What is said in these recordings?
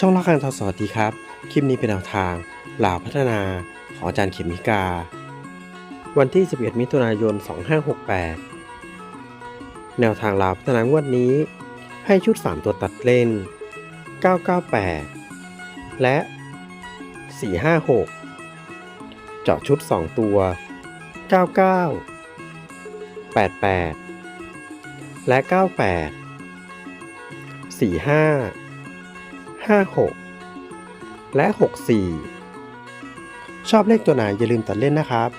ช่องละคังทอสวัสดีครับ คลิปนี้เป็นแนวทางหล่าวพัฒนาของอาจารย์เขมิกา วันที่ 11 มิถุนายน 2568 แนวทางหล่าวพัฒนางวดนี้ ให้ชุด 3 ตัวตัดเล่น 998 และ 456 เจาะชุด 2 ตัว 99 88 และ 98 45 56 และ 64 ชอบเลขตัวไหนอย่าลืมตัดเล่นนะครับ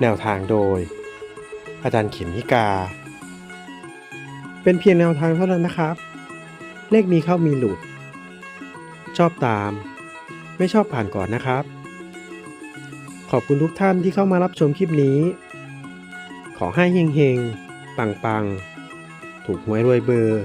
แนวทางโดย อาจารย์เข็มนิกา เป็นเพียงแนวทางเท่านั้นนะครับ เลขมีเข้ามีหลุด ชอบตาม ไม่ชอบผ่านก่อนนะครับ ขอบคุณทุกท่านที่เข้ามารับชมคลิปนี้ ขอให้เฮงๆ ปังๆ ถูกหวยรวยเบอร์